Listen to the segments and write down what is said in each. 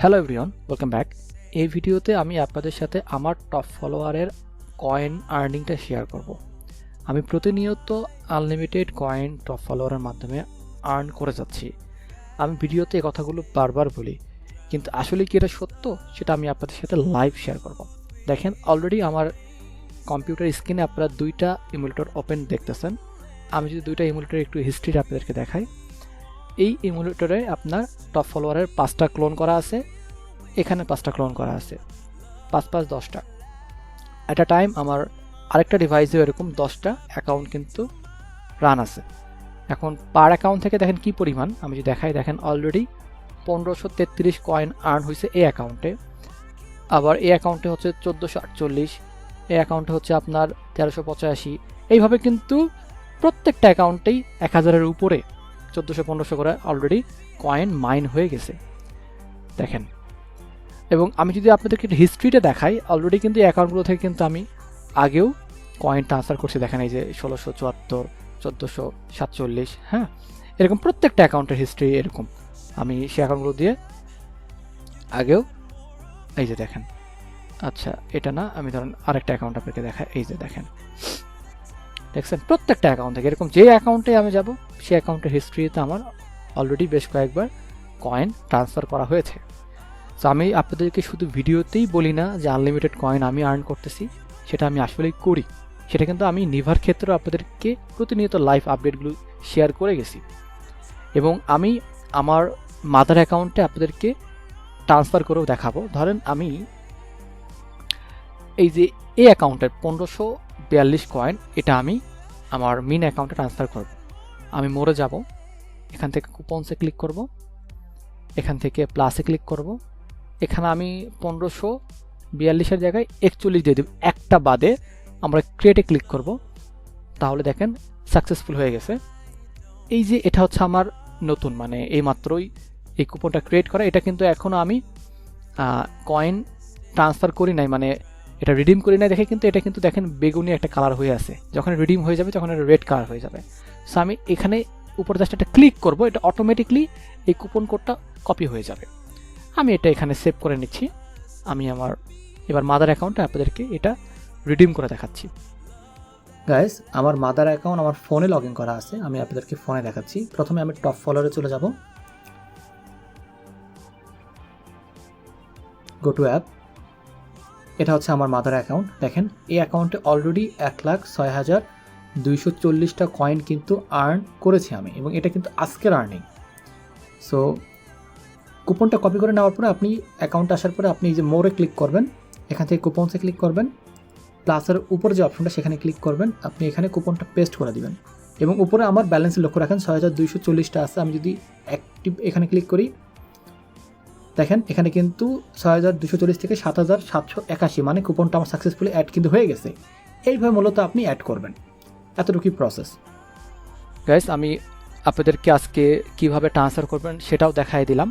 Hello everyone welcome back এই ভিডিওতে আমি আপনাদের সাথে আমার টপ ফলোয়ারের কয়েন আর্নিংটা শেয়ার করব। আমি প্রতিনিয়ত আনলিমিটেড কয়েন টপ ফলোয়ারের মাধ্যমে আর্ন করে যাচ্ছি। আমি ভিডিওতে এই কথাগুলো বারবার বলি, কিন্তু আসলে কি এটা সত্য? সেটা আমি আপনাদের সাথে লাইভ শেয়ার করব। দেখেন অলরেডি আমার কম্পিউটার স্ক্রিনে আপনারা দুইটা ইমুলেটর ওপেন দেখতেছেন। আমি যদি দুইটা ইমুলেটর একটু হিস্ট্রি আপনাদেরকে দেখাই। এই ইমুলেটরে আপনার টপ ফলোয়ারের পাঁচটা ক্লোন করা আছে, এখানে পাঁচটা ক্লোন করা আছে, পাঁচ পাঁচ দশটা। অ্যাট আ টাইম আমার আরেকটা ডিভাইসেও এরকম দশটা অ্যাকাউন্ট কিন্তু রান আছে। এখন পার অ্যাকাউন্ট থেকে দেখেন কি পরিমাণ, আমি যদি দেখাই, দেখেন অলরেডি পনেরোশো তেত্রিশ কয়েন আর্ন হয়েছে এই অ্যাকাউন্টে আবার এই অ্যাকাউন্টে হচ্ছে চোদ্দোশো আটচল্লিশ, এই অ্যাকাউন্টে হচ্ছে আপনার তেরোশো পঁচাশি। এইভাবে কিন্তু প্রত্যেকটা অ্যাকাউন্টেই এক হাজারের উপরে চোদ্দোশো পনেরোশো করে অলরেডি কয়েন মাইন হয়ে গেছে। দেখেন। এবং আমি যদি আপনাদেরকে হিস্ট্রিটা দেখাই অলরেডি কিন্তু অ্যাকাউন্টগুলো থেকে কিন্তু আমি আগেও কয়েন ট্রান্সফার করছি। দেখেন এই যে ষোলোশো চুয়াত্তর, চোদ্দোশো সাতচল্লিশ হ্যাঁ? এরকম প্রত্যেকটা অ্যাকাউন্টের হিস্ট্রি এরকম। আমি সেই অ্যাকাউন্টগুলো দিয়ে আগেও এই যে দেখেন। আচ্ছা এটা না, আমি ধরেন আরেকটা অ্যাকাউন্ট আপনাকে দেখাই। এই যে দেখেন। দেখছেন? প্রত্যেকটা অ্যাকাউন্ট থেকে এরকম যে অ্যাকাউন্টে আমি যাব সেই অ্যাকাউন্টের হিস্ট্রিতে আমার অলরেডি বেশ কয়েকবার কয়েন ট্রান্সফার করা হয়েছে। তো আমি আপনাদেরকে শুধু ভিডিওতেই বলি না যে আনলিমিটেড কয়েন আমি আর্ন করতেছি, সেটা আমি আসলেই করি। সেটা কিন্তু আমি নিভার ক্ষেত্রেও আপনাদেরকে প্রতিনিয়ত লাইভ আপডেটগুলো শেয়ার করে গেছি। এবং আমি আমার মাদার অ্যাকাউন্টে আপনাদেরকে ট্রান্সফার করেও দেখাবো। ধরেন আমি এই যে এই অ্যাকাউন্টের পনেরোশো বিয়াল্লিশ কয়েন এটা আমি আমার মিন অ্যাকাউন্টে ট্রান্সফার করব। আমি মোড়ে যাব। এখান থেকে কুপনসে ক্লিক করব। এখান থেকে প্লাসে ক্লিক করব। এখানে আমি পনেরোশো বিয়াল্লিশের জায়গায় একচল্লিশ দিয়ে দেব। একটা বাদে আমরা ক্রিয়েটে ক্লিক করব। তাহলে দেখেন সাকসেসফুল হয়ে গেছে। এই যে এটা হচ্ছে আমার নতুন মানে এই মাত্রই এই কুপনটা ক্রিয়েট করা। এটা কিন্তু এখনও আমি কয়েন ট্রান্সফার করি নাই। মানে এটা রিডিম করি না দেখে কিন্তু এটা কিন্তু দেখেন বেগুনি একটা কালার হয়ে আছে। যখন রিডিম হয়ে যাবে, তখন এটা রেড কালার হয়ে যাবে। সো আমি এখানে উপর জাস্ট একটা ক্লিক করব, এটা অটোমেটিকলি এই কুপন কোডটা কপি হয়ে যাবে। আমি এটা এখানে সেভ করে নিচ্ছি। আমি আমার এবার মাদার অ্যাকাউন্টে আপনাদেরকে এটা রিডিম করে দেখাচ্ছি। গাইস আমার মাদার অ্যাকাউন্ট আমার ফোনে লগ ইন করা আছে। আমি আপনাদেরকে ফোনে দেখাচ্ছি। প্রথমে আমি টপ ফলোয়ারে চলে যাব। গো টু অ্যাপ এটা হচ্ছে আমার মাদার অ্যাকাউন্ট দেখেন, এই অ্যাকাউন্টে অলরেডি এক লাখ ছয় হাজার দুইশো চল্লিশটা কয়েন কিন্তু আর্ন করেছি আমি এবং এটা কিন্তু আজকের আর্নিং সো কুপনটা কপি করে নেওয়ার পরে আপনি অ্যাকাউন্টে আসার পরে আপনি এই যে মোড়ে ক্লিক করবেন, এখান থেকে কুপনসে ক্লিক করবেন প্লাসের উপরে যে অপশনটা সেখানে ক্লিক করবেন, আপনি এখানে কুপনটা পেস্ট করে দিবেন। এবং উপরে আমার ব্যালেন্স লক্ষ্য রাখেন, ছয় হাজার দুইশো চল্লিশটা আছে, আমি যদি অ্যাক্টিভ এখানে ক্লিক করি দেখেন, এখানে কিন্তু ছয় হাজার দুশো চল্লিশ থেকে সাত হাজার সাতশো একাশি মানে কুপনটা আমার সাকসেসফুলি অ্যাড কিন্তু হয়ে গেছে। এইভাবে মূলত আপনি অ্যাড করবেন। এতটুকুই প্রসেস গাইস আমি আপনাদেরকে আজকে কীভাবে ট্রান্সফার করবেন সেটাও দেখাই দিলাম।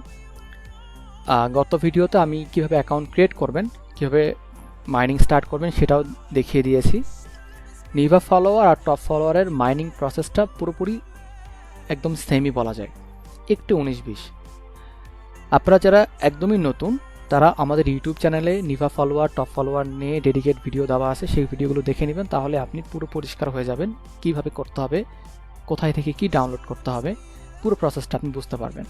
গত ভিডিওতে আমি কীভাবে অ্যাকাউন্ট ক্রিয়েট করবেন, কীভাবে মাইনিং স্টার্ট করবেন সেটাও দেখিয়ে দিয়েছি। নিভা ফলোয়ার আর টপ ফলোয়ারের মাইনিং প্রসেসটা পুরোপুরি একদম সেমই বলা যায়। একটু উনিশ বিশ। আপনারা যারা একদমই নতুন, তারা আমাদের ইউটিউব চ্যানেলে নিভা ফলোয়ার টপ ফলোয়ার নিয়ে ডেডিকেট ভিডিও দেওয়া আছে, সেই ভিডিওগুলো দেখে নেবেন, তাহলে আপনি পুরো পরিষ্কার হয়ে যাবেন কীভাবে করতে হবে, কোথায় থেকে কি ডাউনলোড করতে হবে, পুরো প্রসেসটা আপনি বুঝতে পারবেন।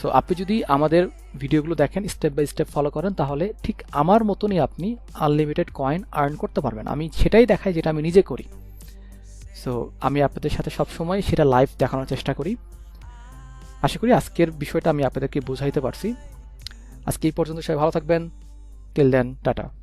সো আপনি যদি আমাদের ভিডিওগুলো দেখেন স্টেপ বাই স্টেপ ফলো করেন, তাহলে ঠিক আমার মতনই আপনি আনলিমিটেড কয়েন আর্ন করতে পারবেন। আমি সেটাই দেখাই যেটা আমি নিজে করি। সো আমি আপনাদের সাথে সবসময় সেটা লাইভ দেখানোর চেষ্টা করি। আশা করি আজকের বিষয়টা আমি আপনাদেরকে বোঝাইতে পারছি। আজকে এই পর্যন্ত সবাই ভালো থাকবেন। Till then tata.